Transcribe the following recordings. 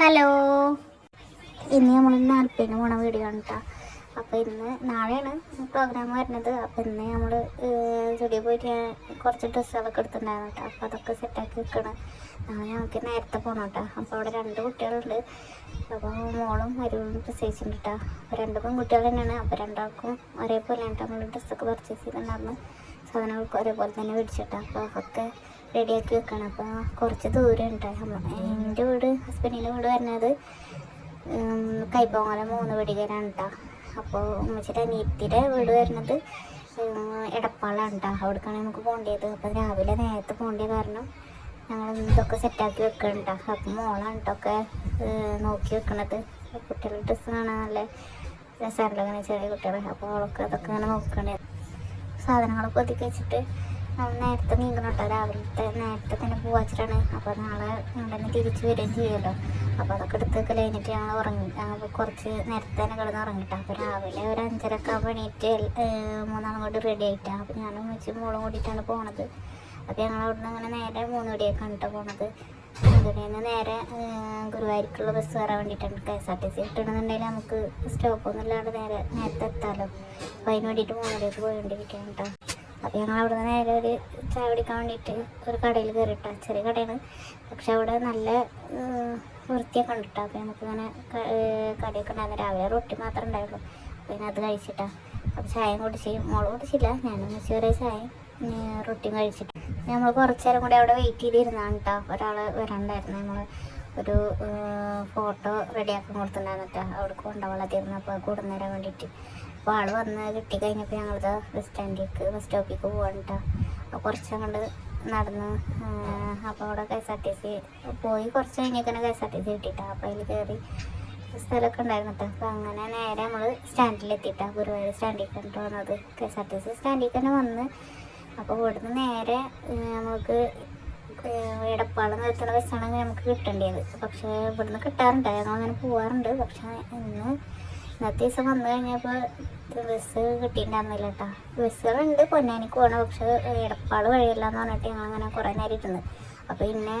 Hello. ഇന്ന് നമ്മൾ നാൽപ്പതിന് പോണ വീഡിയോ ആണ് കേട്ടോ അപ്പോൾ ഇന്ന് നാളെയാണ് പ്രോഗ്രാം വരുന്നത്. അപ്പോൾ ഇന്ന് നമ്മൾ സ്റ്റുഡിയോ പോയിട്ട് ഞാൻ കുറച്ച് ഡ്രസ്സുകളൊക്കെ എടുത്തിട്ടുണ്ടായിരുന്നു കേട്ടോ അപ്പോൾ അതൊക്കെ സെറ്റാക്കി വെക്കണം. നാളെ ഞങ്ങൾക്ക് നേരത്തെ പോകണം കേട്ടോ അപ്പോൾ അവിടെ രണ്ട് കുട്ടികളുണ്ട്. അപ്പോൾ മോളും അരുവും പ്രസവിച്ചിട്ടുണ്ട് കേട്ടോ അപ്പോൾ രണ്ട് പെൺകുട്ടികൾ തന്നെയാണ്. അപ്പോൾ രണ്ടാൾക്കും കേട്ടോ നമ്മൾ ഡ്രസ്സൊക്കെ പർച്ചേസ് ചെയ്തിട്ടുണ്ടായിരുന്നു സാധനങ്ങൾക്ക് ഒരേപോലെ തന്നെ മേടിച്ചിട്ടാ. അപ്പോൾ അതൊക്കെ റെഡിയാക്കി വെക്കണം. അപ്പോൾ കുറച്ച് ദൂരം ഉണ്ട് എന്റെ വീട് ഹസ്ബൻഡിന്റെ വീട് വരുന്നത് കൈപ്പോങ്ങല മൂന്ന് വെടികരാണ് കേട്ടോ അപ്പോൾ ഉമ്മച്ചിയുടെ അനിയത്തിയുടെ വീട് വരുന്നത് എടപ്പാളാണ് കേട്ടോ അവിടേക്കാണ് നമുക്ക് പോകേണ്ടത് അപ്പോൾ രാവിലെ നേരത്തെ പോകേണ്ട കാരണം ഞങ്ങൾ ഇതൊക്കെ സെറ്റാക്കി വെക്കണ്ട അപ്പം മോളാണ് ഒക്കെ നോക്കി വെക്കണത്. കുട്ടികളുടെ ഡ്രസ്സ് കാണാൻ നല്ല രസമാണല്ലോ അങ്ങനെ ചെറിയ കുട്ടികളെ. അപ്പോൾ അവളൊക്കെ അതൊക്കെ ഇങ്ങനെ നോക്കണേ. സാധനങ്ങളൊക്കെ ഒതുക്കി വെച്ചിട്ട് നേരത്തെ നീങ്ങണം കേട്ടോ. രാവിലത്തെ നേരത്തെ തന്നെ പോവാച്ചിട്ടാണ്. അപ്പോൾ നാളെ ഞങ്ങൾ തിരിച്ചു വരികയും ചെയ്യുമല്ലോ. അപ്പോൾ അതൊക്കെ എടുത്ത് കഴിഞ്ഞിട്ട് ഞങ്ങൾ ഉറങ്ങി കുറച്ച് നേരത്തെ തന്നെ കിടന്ന് ഉറങ്ങിട്ടോ. അപ്പോൾ രാവിലെ ഒരു അഞ്ചരക്കെ എണീറ്റ് മൂന്നാളും കൂടി റെഡി ആയിട്ടാണ് അപ്പോൾ ഞാനും വെച്ച് മോളും കൂടിയിട്ടാണ് പോണത്. അപ്പോൾ ഞങ്ങൾ അവിടുന്ന് അങ്ങനെ നേരെ മൂന്ന് മണിയൊക്കെയാണ് കേട്ടോ പോണത്. അതുകൊണ്ട് നിന്ന് നേരെ ഗുരുവായൂർക്കുള്ള ബസ് കയറാൻ വേണ്ടിയിട്ടാണ് K S R T C കിട്ടണമെന്നുണ്ടെങ്കിൽ നമുക്ക് സ്റ്റോപ്പൊന്നും ഇല്ലാണ്ട് നേരെ നേരത്തെ എത്താമല്ലോ അപ്പോൾ അതിന് വേണ്ടിയിട്ട് മൂന്ന് മണിയൊക്കെ പോയിക്കൊണ്ടിരിക്കുകയാണ് കേട്ടോ അപ്പോൾ ഞങ്ങൾ അവിടെ നിന്ന് നേരെ ഒരു ചായ കുടിക്കാൻ വേണ്ടിയിട്ട് ഒരു കടയിൽ കയറിയിട്ടാ. ചെറിയ കടയാണ്. പക്ഷെ അവിടെ നല്ല വൃത്തിയൊക്കെ ഉണ്ട് കേട്ടോ അപ്പോൾ നമുക്കിങ്ങനെ ക- കടിയൊക്കെ ഉണ്ടായിരുന്നു. രാവിലെ റൊട്ടി മാത്രമേ ഉണ്ടായുള്ളൂ. പിന്നെ അത് കഴിച്ചിട്ടാ. അപ്പോൾ ചായയും കുടിച്ച്. മോൾ കുടിച്ചില്ല. ഞാനും വെച്ച് ഒരേ ചായയും റൊട്ടിയും കഴിച്ചിട്ട്. നമ്മൾ കുറച്ച് നേരം കൂടി അവിടെ വെയിറ്റ് ചെയ്തിരുന്നാണ് കേട്ടോ ഒരാൾ വരാണ്ടായിരുന്നു. നമ്മൾ ഒരു ഫോട്ടോ റെഡിയാക്കാൻ കൊടുത്തിട്ടുണ്ടായിരുന്നു കേട്ടോ അവിടെ കൊണ്ടുപോകാതിരുന്നു അപ്പോൾ കൂടുന്നേരാൻ വേണ്ടിയിട്ട്. അപ്പോൾ ആൾ വന്ന് കിട്ടി കഴിഞ്ഞപ്പോൾ ഞങ്ങളിത് ബസ് സ്റ്റാൻഡിലേക്ക് ബസ് സ്റ്റോപ്പിലേക്ക് പോകണ്ട അപ്പോൾ കുറച്ച് അങ്ങോട്ട് നടന്ന് അപ്പോൾ അവിടെ K S R T C പോയി കുറച്ച് കഴിഞ്ഞേക്കാണ് K S R T C കിട്ടിയിട്ടാണ് അപ്പോൾ അതിൽ കയറി സ്ഥലമൊക്കെ ഉണ്ടായിരുന്നു കേട്ടോ അപ്പോൾ അങ്ങനെ നേരെ നമ്മൾ സ്റ്റാൻഡിലെത്തിയിട്ടാണ് ഗുരുവായൂർ സ്റ്റാൻഡിലേക്ക് കണ്ടു വന്നത്. K S R T C സ്റ്റാൻഡിലേക്ക് തന്നെ വന്ന് അപ്പോൾ ഇവിടുന്ന് നേരെ നമുക്ക് എടപ്പാൾ നിർത്തുന്ന ബസ്സാണെങ്കിൽ നമുക്ക് കിട്ടേണ്ടത് പക്ഷേ ഇവിടുന്ന് കിട്ടാറുണ്ട് ഞങ്ങൾ അങ്ങനെ പോകാറുണ്ട് പക്ഷേ ഇന്ന് ഇന്നത്തെ ദിവസം വന്നു കഴിഞ്ഞപ്പോൾ ബസ് കിട്ടിയിട്ടുണ്ടായിരുന്നില്ല കേട്ടോ ബസ്സുകളുണ്ട് പൊന്നാനിക്ക് പോകണം പക്ഷേ എടപ്പാൾ വഴിയല്ല എന്ന് പറഞ്ഞിട്ട് ഞങ്ങൾ അങ്ങനെ കുറേ നേരം ഇരുന്ന്. അപ്പോൾ പിന്നെ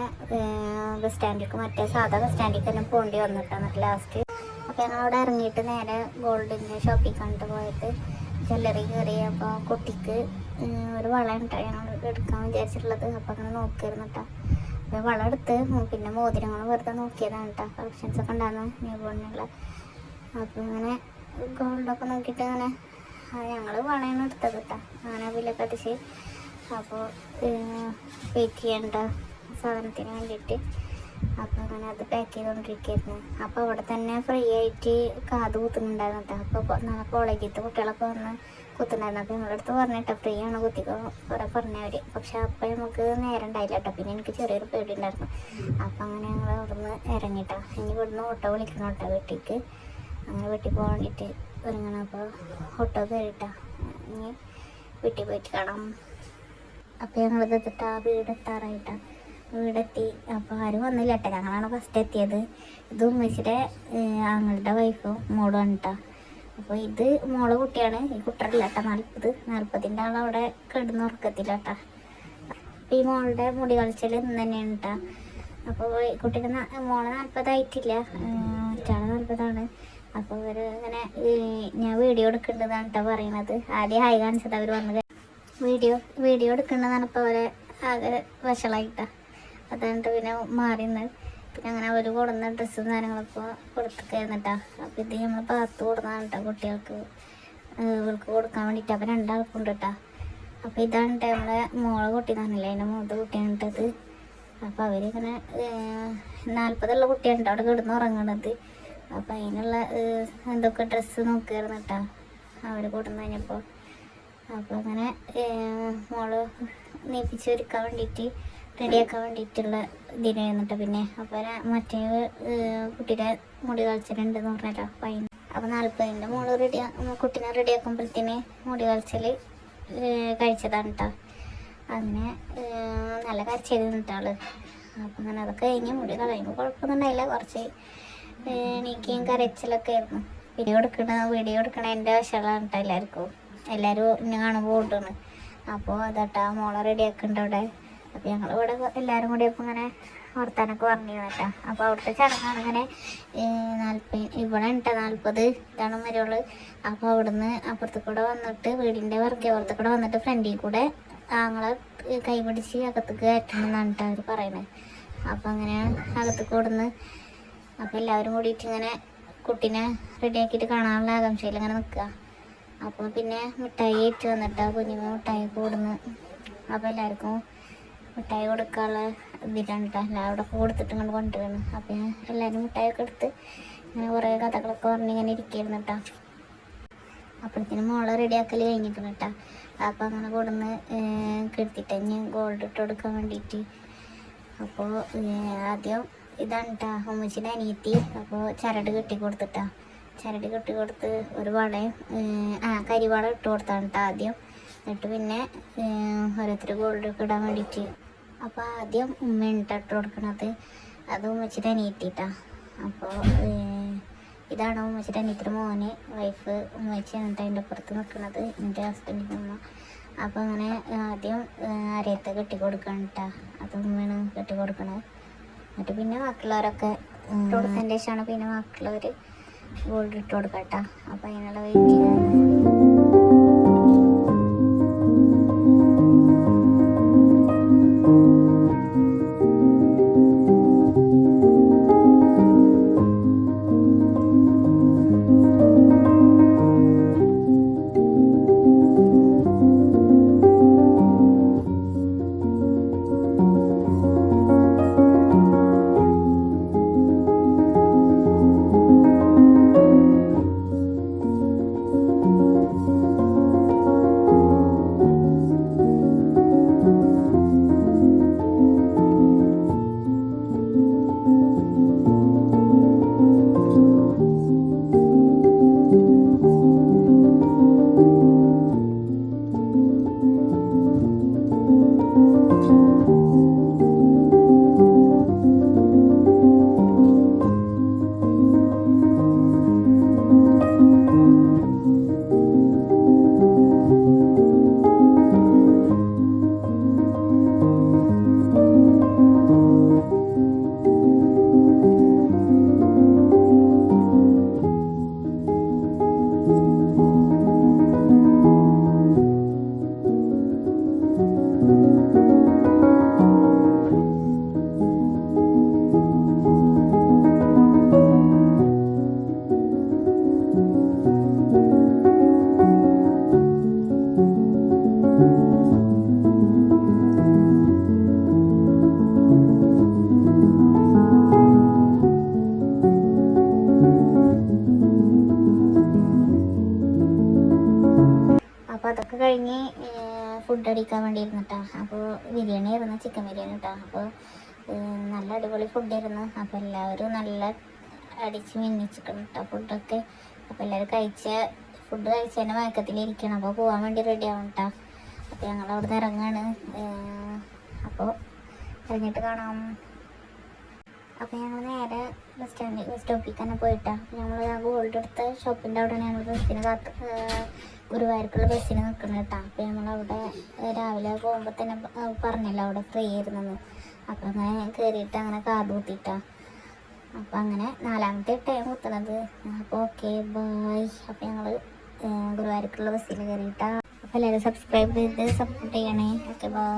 ബസ് സ്റ്റാൻഡിലേക്ക് മറ്റേ സാധാ ബസ് സ്റ്റാൻഡിൽ തന്നെ പോകേണ്ടി വന്നിട്ടാണ് എന്നിട്ട് ലാസ്റ്റ് അപ്പോൾ ഞങ്ങൾ അവിടെ ഇറങ്ങിയിട്ട് നേരെ ഗോൾഡിന്റെ ഷോപ്പിൽ കണ്ടിട്ട് പോയിട്ട് ജ്വല്ലറി കയറി. അപ്പോൾ കുട്ടിക്ക് ഒരു വള ഉണ്ടോ ഞങ്ങൾ എടുക്കാൻ വിചാരിച്ചിട്ടുള്ളത്. അപ്പോൾ അങ്ങനെ നോക്കിയിരുന്നു കേട്ടോ അപ്പോൾ വള എടുത്ത് പിന്നെ മോതിരങ്ങൾ വെറുതെ നോക്കിയതാണ് കേട്ടോ കളക്ഷൻസ് ഒക്കെ ഉണ്ടായിരുന്നു. ന്യൂ ബോണിനുള്ള അപ്പോൾ ഇങ്ങനെ ഗോൾഡൊക്കെ നോക്കിയിട്ട് അങ്ങനെ ഞങ്ങൾ വളയാണ് എടുത്തത് കേട്ടോ അങ്ങനെ വില അടിച്ച്. അപ്പോൾ വെയിറ്റ് ചെയ്യേണ്ട സാധനത്തിന് വേണ്ടിയിട്ട് അപ്പോൾ അങ്ങനെ അത് പാക്ക് ചെയ്തുകൊണ്ടിരിക്കുകയായിരുന്നു അപ്പോൾ അവിടെ തന്നെ ഫ്രീ ആയിട്ട് കാത് കുത്തുന്നുണ്ടായിരുന്നു കേട്ടോ അപ്പോൾ നാളെ കോളേജിലത്തെ കുട്ടികളൊക്കെ വന്ന് കുത്തുന്നുണ്ടായിരുന്നു. അപ്പോൾ ഞങ്ങളുടെ അടുത്ത് പറഞ്ഞിട്ടോ ഫ്രീ ആണ് കുത്തിക്കോ കുറെ പറഞ്ഞവർ പക്ഷെ അപ്പോൾ നമുക്ക് നേരം ഉണ്ടായില്ല കേട്ടോ പിന്നെ എനിക്ക് ചെറിയൊരു പേടി ഉണ്ടായിരുന്നു അപ്പോൾ അങ്ങനെ ഞങ്ങൾ അവിടുന്ന് ഇറങ്ങിട്ടോ. ഇനി ഇവിടുന്ന് ഓട്ടോ വിളിക്കണം കേട്ടോ വീട്ടിലേക്ക് അങ്ങനെ വീട്ടിൽ പോകാൻ വേണ്ടിയിട്ട് ഒരുങ്ങണം. അപ്പോൾ ഓട്ടോ കയറിട്ടാ ഇനി വീട്ടിൽ പോയിട്ട് കാണാം. അപ്പോൾ ഞങ്ങൾ ഇതെത്തിട്ട് ആ വീട് എത്താറായിട്ടാ. വീടെത്തി. അപ്പോൾ ആരും വന്നില്ല കേട്ടോ. ഞങ്ങളാണ് ഫസ്റ്റ് എത്തിയത്. ഇത് ഉമ്മച്ചിയുടെ ആങ്ങളുടെ വൈഫും മോളും കേട്ടോ അപ്പോൾ ഇത് മോളെ കുട്ടിയാണ്. ഈ കുട്ടറില്ല കേട്ടോ നാൽപ്പത് നാൽപ്പതിന്റെ ആളവിടെ കിടന്ന് ഉറക്കത്തില്ല കേട്ടോ അപ്പോൾ ഈ മോളുടെ മുടി കളിച്ചൽ ഇന്ന് തന്നെയാണ് കേട്ടോ അപ്പോൾ കുട്ടിയുടെ മോളെ നാൽപ്പതായിട്ടില്ല. മറ്റാളെ നാൽപ്പതാണ്. അപ്പോൾ ഇവർ ഇങ്ങനെ ഞാൻ വീഡിയോ എടുക്കേണ്ടതാണ് കേട്ടോ പറയണത്. ആദ്യം ഹായ് കാണിച്ചത് അവർ വന്നത്. വീഡിയോ വീഡിയോ എടുക്കേണ്ടതാണ് ഇപ്പോൾ അവരെ ആകെ വഷളായിട്ടാ. അതുകൊണ്ട് പിന്നെ മാറിന്ന് പിന്നെ അങ്ങനെ അവർ കൊടുന്ന ഡ്രസ്സും കാര്യങ്ങളൊക്കെ കൊടുത്തിട്ടാ അപ്പോൾ ഇത് നമ്മൾ പാത്ത് കൊടുന്നതാണ് കേട്ടോ കുട്ടികൾക്ക് ഇവൾക്ക് കൊടുക്കാൻ വേണ്ടിട്ട്. അപ്പോൾ രണ്ടാൾക്കും ഉണ്ട് കേട്ടോ അപ്പോൾ ഇതാണ് നമ്മളെ മോളെ കുട്ടി തന്നില്ലേ അതിന്റെ മൂത്ത കുട്ടിയാണ് അപ്പോൾ അവരിങ്ങനെ നാൽപ്പതുള്ള കുട്ടിയാണ് അവിടെ കിടന്ന് ഉറങ്ങണത്. അപ്പോൾ അതിനുള്ള എന്തൊക്കെ ഡ്രസ്സ് നോക്കിയായിരുന്നു കേട്ടോ അവിടെ കൊടുന്നു കഴിഞ്ഞപ്പോൾ അപ്പോൾ അങ്ങനെ മോൾ നീപ്പിച്ച് ഒരുക്കാൻ വേണ്ടിയിട്ട് റെഡിയാക്കാൻ വേണ്ടിയിട്ടുള്ള ഇതിനായിരുന്നു കേട്ടോ പിന്നെ. അപ്പോൾ മറ്റേ കുട്ടിയുടെ മുടി കളിച്ചിട്ടുണ്ടെന്ന് പറഞ്ഞല്ലോ അപ്പം അതിന് അപ്പോൾ നാൽപ്പതിന്റെ മോൾ റെഡി കുട്ടീനെ റെഡിയാക്കുമ്പോഴത്തേന് മുടി കളിച്ചൽ കഴിച്ചതാണ് കേട്ടോ അങ്ങനെ നല്ല കരച്ചിരുന്നു കേട്ടോ ആൾ. അപ്പം അങ്ങനെ അതൊക്കെ കഴിഞ്ഞ് മുടി കളയുമ്പോൾ കുഴപ്പമൊന്നും ഉണ്ടായില്ല. കുറച്ച് എണീക്കുകയും കരച്ചിലൊക്കെ ആയിരുന്നു. വീഡിയോ എടുക്കണ വീഡിയോ എടുക്കണ എന്റെ കേട്ടോ എല്ലാവർക്കും. എല്ലാവരും എന്നെ കാണുമ്പോൾ ഓട്ടാണ് അപ്പോൾ മോള മോളെ ആക്കണ്ട അവിടെ. അപ്പോൾ ഞങ്ങൾ ഇവിടെ എല്ലാവരും കൂടി അപ്പോൾ ഇങ്ങനെ വർത്താനൊക്കെ പറഞ്ഞു കേട്ടോ. അപ്പോൾ അവിടുത്തെ ചടങ്ങാണ് ഇങ്ങനെ നാൽപ്പത് ഇവിടെ ഉണ്ട് നാൽപ്പത് ഇതാണ് മരുകൾ അപ്പോൾ അവിടുന്ന് അപ്പുറത്ത് കൂടെ വന്നിട്ട് വീടിന്റെ അപ്പുറത്ത് കൂടെ വന്നിട്ട് ഫ്രണ്ടിൽ കൂടെ ആങ്ങളെ കൈപിടിച്ച് അകത്തേക്ക് കയറ്റണം എന്നാണ് കേട്ടോ അവർ പറയണത് അപ്പോൾ അങ്ങനെ അകത്തേക്ക് കൊടുന്ന് അപ്പോൾ എല്ലാവരും കൂടിയിട്ട് ഇങ്ങനെ കുട്ടീനെ റെഡിയാക്കിയിട്ട് കാണാനുള്ള ആകാംക്ഷയിൽ ഇങ്ങനെ നിൽക്കുക അപ്പോൾ പിന്നെ മിഠായി ഏറ്റ് വന്നിട്ട് കുഞ്ഞിമ മിഠായി കൂടുന്നു. അപ്പോൾ എല്ലാവർക്കും മിഠായി കൊടുക്കാനുള്ള ഇതിലാണ് കേട്ടോ എല്ലാവരുടെ കൊടുത്തിട്ട് ഇങ്ങോട്ട് കൊണ്ടുവരുന്നു അപ്പോൾ ഞാൻ എല്ലാവരും മിഠായിയൊക്കെ എടുത്ത് ഇങ്ങനെ കുറേ കഥകളൊക്കെ പറഞ്ഞ് ഇങ്ങനെ ഇരിക്കുന്നു കേട്ടോ അപ്പോഴത്തേനും മോളെ റെഡിയാക്കൽ കഴിഞ്ഞിരിക്കണം കേട്ടോ അപ്പോൾ അങ്ങനെ കൊടുന്ന് കെടുത്തിട്ട് ഞാൻ ഗോൾഡ് ഇട്ട് കൊടുക്കാൻ വേണ്ടിയിട്ട് അപ്പോൾ ആദ്യം ഇതാണ് കേട്ടോ ഉമ്മച്ചിന്റെ അനിയത്തി. അപ്പോൾ ചരട് കെട്ടി കൊടുത്തിട്ടാ. ചരട് കെട്ടി കൊടുത്ത് ഒരു വളയും ആ കരിവാള ഇട്ട് കൊടുത്താണ് കേട്ടോ ആദ്യം. എന്നിട്ട് പിന്നെ ഓരോരുത്തർ ഗോൾഡ് ഒക്കെ ഇടാൻ വേണ്ടിയിട്ട് അപ്പോൾ ആദ്യം ഉമ്മ ട്ടോ ഇട്ട് കൊടുക്കണത്. അത് ഉമ്മച്ചിന്റെ അനിയത്തിട്ടാ. അപ്പോൾ ഇതാണ് ഉമ്മച്ചിന്റെ അനിയത്തിന്റെ മോന് വൈഫ് ഉമ്മച്ചി എന്നിട്ട് അതിന്റെ പുറത്ത് നിൽക്കുന്നത് എന്റെ ഹസ്ബൻഡിന്റെ ഉമ്മ. അപ്പോൾ അങ്ങനെ ആദ്യം അരയത്ത് കെട്ടി കൊടുക്കണം കേട്ടോ അത് ഉമ്മയാണ് കെട്ടി കൊടുക്കണത്. എന്നിട്ട് പിന്നെ ബാക്കിയുള്ളവരൊക്കെ ഇട്ട് കൊടുത്തതിന്റെ ശേഷമാണ് പിന്നെ ബാക്കിയുള്ളവർ ഗോൾഡ് ഇട്ട് കൊടുക്കുക കേട്ടോ അപ്പോൾ അതിനുള്ള വെയിറ്റിംഗ് അപ്പോൾ അതൊക്കെ കഴിഞ്ഞ് ഫുഡ് അടിക്കാൻ വേണ്ടി ഇരുന്നിട്ടാ അപ്പോൾ ബിരിയാണി ആയിരുന്നു ചിക്കൻ ബിരിയാണി കേട്ടോ അപ്പോൾ നല്ല അടിപൊളി ഫുഡായിരുന്നു അപ്പോൾ എല്ലാവരും നല്ല അടിച്ച് മിന്നിച്ചിക്കണം കേട്ടോ ഫുഡൊക്കെ അപ്പോൾ എല്ലാവരും കഴിച്ച ഫുഡ് കഴിച്ചതിന്റെ മയക്കത്തിലിരിക്കണം. അപ്പോൾ പോകാൻ വേണ്ടി റെഡി ആവണം കേട്ടോ അപ്പോൾ ഞങ്ങൾ അവിടെ നിന്ന് ഇറങ്ങാണ് അപ്പോൾ ഇറങ്ങിയിട്ട് കാണാം. അപ്പോൾ ഞങ്ങൾ നേരെ ബസ് സ്റ്റാൻഡിൽ ബസ് സ്റ്റോപ്പിൽ തന്നെ പോയിട്ടാണ് ഞങ്ങൾ ഗോൾഡ് എടുത്ത ഷോപ്പിന്റെ അവിടെ ഞങ്ങൾ ബസ്സിന് കാത്ത് ഗുരുവായൂർക്കുള്ള ബസ്സിന് നിൽക്കണം കേട്ടോ അപ്പോൾ നമ്മളവിടെ രാവിലെ പോകുമ്പോൾ തന്നെ പറഞ്ഞല്ലോ അവിടെ ഫ്രീ ആയിരുന്നെന്ന്. അപ്പോൾ അങ്ങനെ കയറിയിട്ട് അങ്ങനെ കാത് കുത്തിയിട്ടാ അപ്പോൾ അങ്ങനെ നാലാമത്തെ ടൈം കുത്തണത്. അപ്പോൾ ഓക്കെ ബായ് അപ്പോൾ ഞങ്ങൾ ഗുരുവായൂർക്കുള്ള ബസ്സിൽ കയറിയിട്ടാ അപ്പോൾ എല്ലാവരും സബ്സ്ക്രൈബ് ചെയ്ത് സപ്പോർട്ട് ചെയ്യണേ. Okay bye